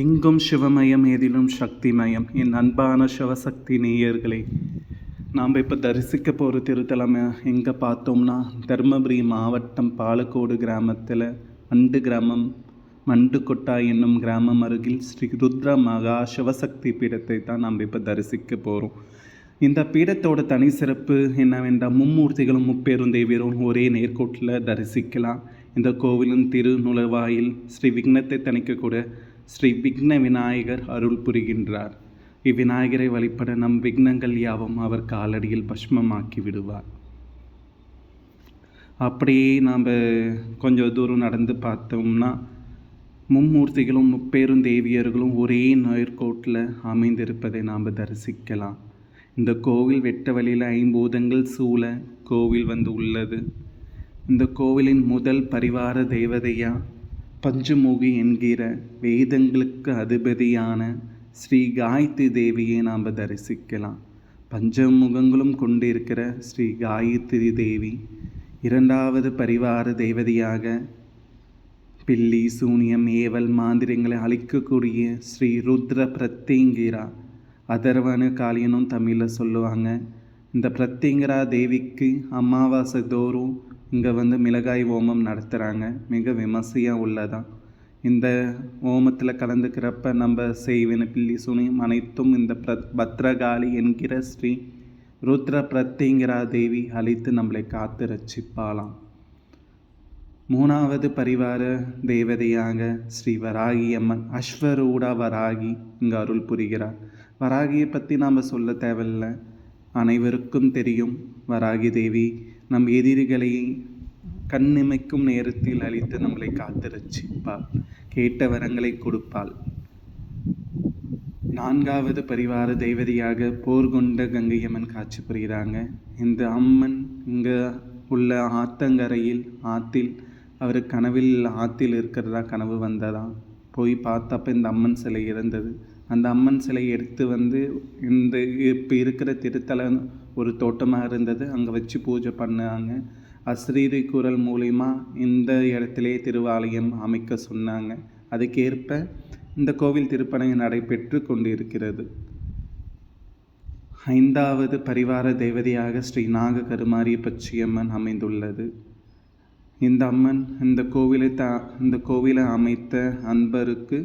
எங்கும் சிவமயம் ஏதிலும் சக்திமயம். என் அன்பான சிவசக்தி நேயர்களே நாம் இப்போ தரிசிக்க போகிற திருத்தலம் எங்கே பார்த்தோம்னா தருமபுரி மாவட்டம் பாலக்கோடு கிராமத்தில் மண்டு கிராமம் மண்டுக்கொட்டா என்னும் கிராமம் அருகில் ஸ்ரீ ருத்ர மகா சிவசக்தி பீடத்தை தான் நாம் இப்போ தரிசிக்க போகிறோம் இந்த பீடத்தோட தனி சிறப்பு என்னவென்றால் மும்மூர்த்திகளும் முப்பெரும் தேவியரும் ஒரே நேர்கோட்டில் தரிசிக்கலாம். இந்த கோவிலின் திருநுழைவாயில் ஸ்ரீ விக்னத்தை தணிக்கக்கூட ஸ்ரீ விக்ன விநாயகர் அருள் புரிகின்றார். இவ்விநாயகரை வழிபட நம் விக்னங்கள் யாவும் அவர் காலடியில் பஷ்மமாக்கி விடுவார். அப்படியே நாம் கொஞ்சம் தூரம் நடந்து பார்த்தோம்னா மும்மூர்த்திகளும் முப்பேரும் தேவியர்களும் ஒரே நேர்கோட்டில் அமைந்திருப்பதை நாம் தரிசிக்கலாம். இந்த கோவில் வெட்ட வழியில் ஐம்பூதங்கள் சூழ கோவில் வந்து உள்ளது. இந்த கோவிலின் முதல் பரிவார தேவதையா பஞ்சமுகி என்கிற வேதங்களுக்கு அதிபதியான ஸ்ரீ காயத்ரி தேவியை நாம் தரிசிக்கலாம். பஞ்சமுகங்களும் கொண்டிருக்கிற ஸ்ரீ காயத்ரி தேவி இரண்டாவது பரிவார தேவதையாக பில்லி சூனியம் ஏவல் மாந்திரங்களை அழிக்கக்கூடிய ஸ்ரீ ருத்ர பிரத்யங்கிரா அதர்வன காளியனும் தமிழில் சொல்லுவாங்க. இந்த பிரத்யங்கரா தேவிக்கு அமாவாசை தோறும் இங்கே வந்து மிளகாய் ஓமம் நடத்துகிறாங்க மிக விமர்சையாக உள்ளதான் இந்த ஓமத்தில் கலந்துக்கிறப்ப நம்ம செய்வின பில்லி சுனியும் அனைத்தும் இந்த பிர பத்ரகாளி என்கிற ஸ்ரீ ருத்ர பிரத்யங்கரா தேவி அழைத்து நம்மளை காத்து ரட்சிப்பாளாம். மூணாவது பரிவார தேவதையாக ஸ்ரீ வராகி அம்மன் அஸ்வரூடா வராகி இங்கு அருள் புரிகிறார். வராகியை பற்றி நாம் சொல்ல தேவையில்லை. அனைவருக்கும் தெரியும். வராகி தேவி நம் எதிரிகளை கண்ணிமைக்கும் நேரத்தில் அழித்து நம்மளை காத்து ரட்சிப்பாள் கேட்ட வரங்களை கொடுப்பாள். நான்காவது பரிவார தெய்வதியாக போர் கொண்ட கங்கையம்மன் காட்சி புரிகிறாங்க இந்த அம்மன் இங்கே உள்ள ஆத்தங்கரையில் ஆத்தில் அவர் கனவில் ஆத்தில் இருக்கிறதா கனவு வந்ததா? போய் பார்த்தப்ப இந்த அம்மன் சிலை இருந்தது அந்த அம்மன் சிலை எடுத்து வந்து இந்த இப்போ இருக்கிற திருத்தலம் ஒரு தோட்டமாக இருந்தது. அங்கே வச்சு பூஜை பண்ணாங்க. அஸ்ரீரி குரல் மூலிமா இந்த இடத்திலே திருவாலயம் அமைக்க சொன்னாங்க. அதுக்கேற்ப இந்த கோவில் திருப்பணி நடைபெற்று கொண்டிருக்கிறது. ஐந்தாவது பரிவார தேவதையாக ஸ்ரீ நாக கருமாரி பச்சியம்மன் அமைந்துள்ளது. இந்த அம்மன் இந்த கோவிலை த இந்த கோவிலை அமைத்த அன்பருக்கு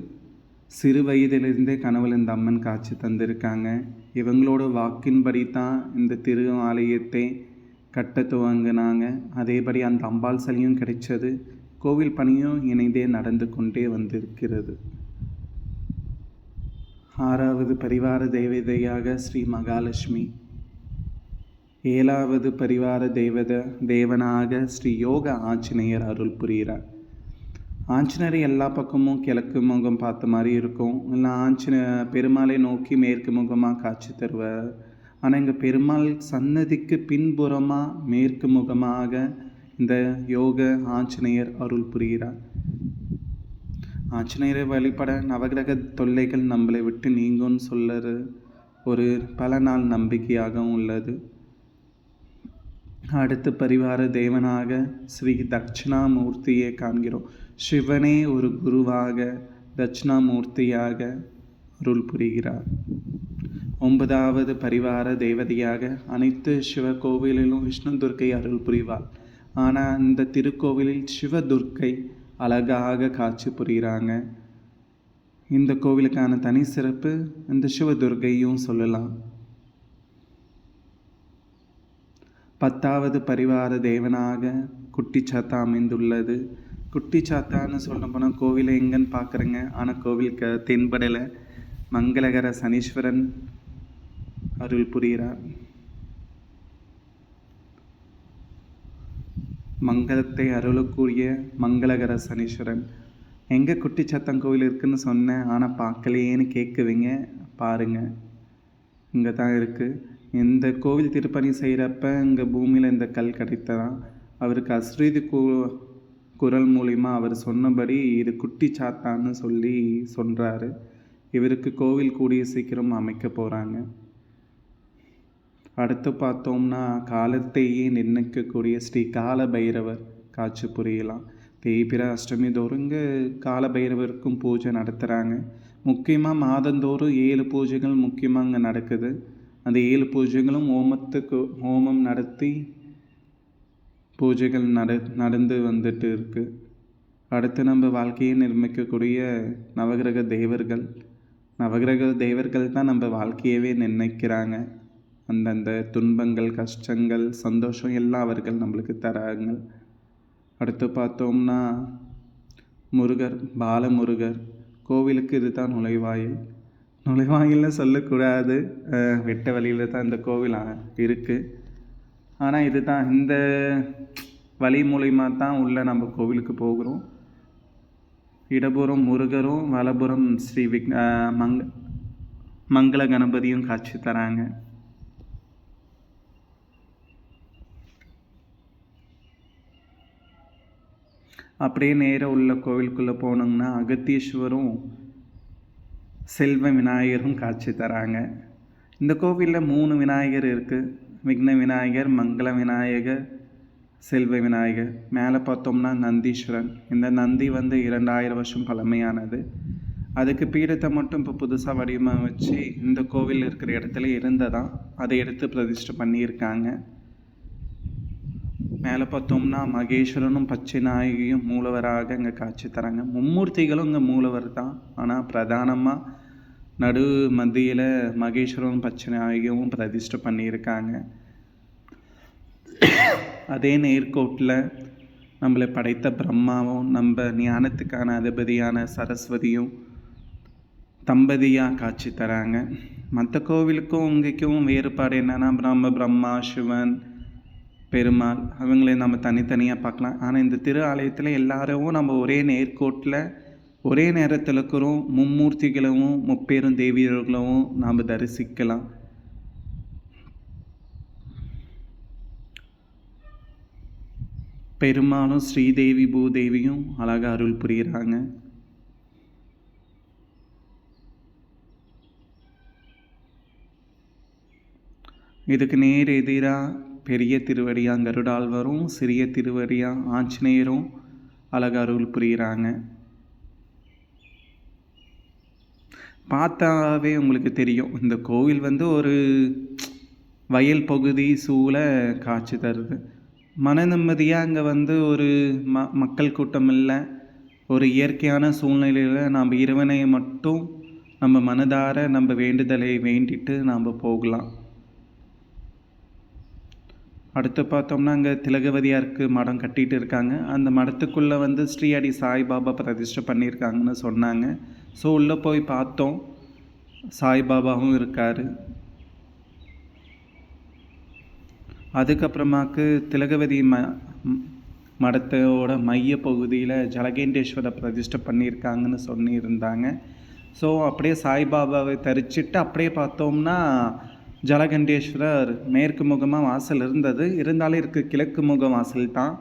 சிறு வயதிலிருந்தே கனவுல இந்த அம்மன் காட்சி தந்திருக்காங்க. இவங்களோட வாக்கின்படி தான் இந்த திரு ஆலயத்தை கட்ட துவங்கினாங்க. அதேபடி அந்த அம்பாள் சிலையும் கிடைச்சது. கோவில் பணியும் இணைந்தே நடந்து கொண்டே வந்திருக்கிறது. ஆறாவது பரிவார தேவதையாக ஸ்ரீ மகாலட்சுமி. ஏழாவது பரிவார தேவத தேவனாக ஸ்ரீ யோக ஆஞ்சநேயர் அருள் புரிகிறார். ஆஞ்சநேயர் எல்லா பக்கமும் கிழக்கு முகம் பார்த்த மாதிரி இருக்கும். இல்லை ஆஞ்சன பெருமாளை நோக்கி மேற்கு முகமாக காட்சி தருவார். ஆனால் இங்கே பெருமாள் சன்னதிக்கு பின்புறமாக மேற்கு முகமாக இந்த யோக ஆஞ்சநேயர் அருள் புரிகிறார். ஆஞ்சநேயரை வழிபட நவகிரக தொல்லைகள் நம்மளை விட்டு நீங்கும்னு சொல்லுற ஒரு பல நாள் நம்பிக்கையாகவும் உள்ளது. அடுத்து பரிவார தேவனாக ஸ்ரீ தட்சிணாமூர்த்தியை காண்கிறோம். சிவனே ஒரு குருவாக தட்சிணாமூர்த்தியாக அருள் புரிகிறார். ஒன்பதாவது பரிவார தேவதையாக அனைத்து சிவ கோவிலிலும் விஷ்ணு துர்க்கை அருள் புரிவாள். ஆனால் இந்த திருக்கோவிலில் சிவதுர்க்கை அழகாக காட்சி புரிகிறாங்க. இந்த கோவிலுக்கான தனி சிறப்பு இந்த சிவதுர்க்கையும் சொல்லலாம். பத்தாவது பரிவார தேவனாக குட்டிச்சாத்தா அமைந்துள்ளது. குட்டிச்சாத்தான்னு சொல்ல போனால் கோவிலை எங்கன்னு பார்க்குறேங்க. ஆனால் கோவிலுக்கு தென்படலை. மங்களகர சனீஸ்வரன் அருள் புரிகிறார். மங்களத்தை அருளக்கூடிய மங்களகர சனீஸ்வரன். எங்கே குட்டிச்சாத்தன் கோவில் இருக்குதுன்னு சொன்னேன் ஆனால் பார்க்கலையேன்னு கேட்குவீங்க. பாருங்கள் இங்கே தான் இருக்குது இந்த கோவில் திருப்பணி செய்கிறப்ப இங்கே பூமியில் இந்த கல் கிடைத்ததான். அவருக்கு அஸ்ரீதி கூ குரல் மூலிமா அவர் சொன்னபடி இது குட்டி சாத்தான்னு சொல்லி சொல்கிறாரு இவருக்கு கோவில் கூடிய சீக்கிரம் அமைக்க போகிறாங்க அடுத்து பார்த்தோம்னா காலத்தையே நிர்ணயிக்கக்கூடிய ஸ்ரீ கால பைரவர் காட்சி புரியலாம். தேய்பிர அஷ்டமி தோறும் இங்கே காலபைரவருக்கும் பூஜை நடத்துகிறாங்க முக்கியமாக மாதந்தோறும் ஏழு பூஜைகள் முக்கியமாக அங்கே நடக்குது. அந்த ஏழு பூஜைகளும் ஹோமத்துக்கு ஹோமம் நடத்தி பூஜைகள் நட நடந்து வந்துட்டு இருக்குது அடுத்து நம்ம வாழ்க்கையை நிர்மிக்கக்கூடிய நவகிரக தேவர்கள். நவகிரக தேவர்கள் தான் நம்ம வாழ்க்கையவே நிர்ணயிக்கிறாங்க. அந்தந்த துன்பங்கள் கஷ்டங்கள் சந்தோஷம் எல்லாம் அவர்கள் நம்மளுக்கு தராங்க. அடுத்து பார்த்தோம்னா முருகர் பாலமுருகர். கோவிலுக்கு இதுதான் நுழைவாயில். நுழைவாயில்னு சொல்லக்கூடாது. வெட்ட வழியில் தான் இந்த கோவில் இருக்குது ஆனால் இது தான் இந்த வழி மூலிமா தான் உள்ளே நம்ம கோவிலுக்கு போகிறோம். இடபுறம் முருகரும் வலபுறம் ஸ்ரீ விக் மங்க மங்கள கணபதியும் காட்சி தராங்க. அப்படியே நேராக உள்ள கோவிலுக்குள்ளே போனோங்கன்னா அகத்தீஸ்வரும் செல்வ விநாயகரும் காட்சி தராங்க. இந்த கோவிலில் மூணு விநாயகர் இருக்குது விக்ன விநாயகர் மங்கள விநாயகர் செல்வ விநாயகர். மேலே பார்த்தோம்னா நந்தீஸ்வரன். இந்த நந்தி வந்து இரண்டாயிரம் வருஷம் பழமையானது. அதுக்கு பீடத்தை மட்டும் இப்போ புதுசாக வடிவமைச்சு இந்த கோவில் இருக்கிற இடத்துல இருந்ததான் அதை எடுத்து பிரதிஷ்டை பண்ணியிருக்காங்க. மேலே பார்த்தோம்னா மகேஸ்வரனும் பச்சை நாயகியும் மூலவராக இங்கே காட்சி தராங்க. மும்மூர்த்திகளும் இங்கே மூலவர் தான். ஆனால் பிரதானமாக நடு மத்தியில் மகேஸ்வரன் பச்சை பிரதிஷ்டை பண்ணியிருக்காங்க. அதே நேர்கோட்டில் நம்மளை படைத்த பிரம்மாவும் நம்ம ஞானத்துக்கான அதிபதியான சரஸ்வதியும் தம்பதியாக காட்சி தராங்க. மற்ற கோவிலுக்கும் இங்கேக்கும் வேறுபாடு என்னென்னா பிரம்ம பிரம்மா சிவன் பெருமாள் அவங்களே நம்ம தனித்தனியாக பார்க்கலாம். ஆனால் இந்த திரு ஆலயத்தில் எல்லாரும் நம்ம ஒரே நேர்கோட்டில் ஒரே நேரத்தில் இருக்கிறோம் மும்மூர்த்திகளும் முப்பேரும் தேவியர்களும் நாம் தரிசிக்கலாம். பெருமாளும் ஸ்ரீதேவி பூதேவியும் அழகாக அருள் புரிகிறாங்க இதுக்கு நேர் எதிராக பெரிய திருவடியாக கருடாழ்வரும் சிறிய திருவடியாக ஆஞ்சநேயரும் அழக அருள் புரிகிறாங்க பார்த்தாவே உங்களுக்கு தெரியும். இந்த கோவில் வந்து ஒரு வயல் பகுதி சூழ காட்சி தருது. மன நிம்மதியாக அங்கே வந்து ஒரு ம மக்கள் கூட்டம் இல்லை. ஒரு இயற்கையான சூழ்நிலையில் நாம் இறைவனை மட்டும் நம்ம மனதார நம்ம வேண்டுதலை வேண்டிட்டு நாம் போகலாம். அடுத்து பார்த்தோம்னா அங்கே திலகவதியாருக்கு மடம் கட்டிகிட்டு இருக்காங்க. அந்த மடத்துக்குள்ளே வந்து ஸ்ரீ அடி சாய்பாபா பிரதிஷ்டை பண்ணியிருக்காங்கன்னு சொன்னாங்க. ஸோ உள்ளே போய் பார்த்தோம். சாய்பாபாவும் இருக்கார். அதுக்கப்புறமாக்கு திலகவதி ம மடத்தோட மைய பகுதியில் ஜலகேண்டேஸ்வர பிரதிஷ்டை பண்ணியிருக்காங்கன்னு சொல்லியிருந்தாங்க. ஸோ அப்படியே சாய்பாபாவை தரிச்சிட்டு அப்படியே பார்த்தோம்னா ஜலகண்டேஸ்வரர் மேற்கு முகமாக வாசல் இருந்தது. இருந்தாலும் இருக்குது கிழக்கு முக வாசல் தான்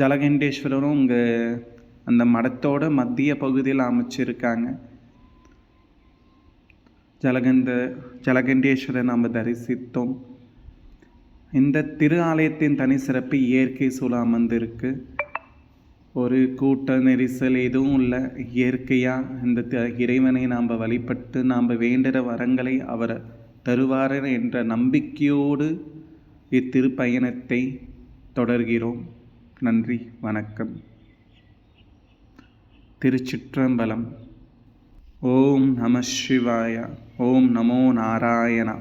ஜலகண்டேஸ்வரரும் இங்கே அந்த மடத்தோட மத்திய பகுதியில் அமைச்சிருக்காங்க. ஜலகந்த ஜலகண்டேஸ்வரர் நாம் தரிசித்தோம். இந்த திரு ஆலயத்தின் தனி சிறப்பு இயற்கை சூழ அமர்ந்திருக்கு. ஒரு கூட்ட நெரிசல் எதுவும் இல்லை. இயற்கையாக இந்த இறைவனை நாம் வழிபட்டு நாம் வேண்டுகிற வரங்களை அவர் தருவார் என்ற நம்பிக்கையோடு இத்திருப்பயணத்தை தொடர்கிறோம். நன்றி வணக்கம். திருச்சிற்றம்பலம். ஓம் நம சிவாய ஓம் நமோ நாராயணா.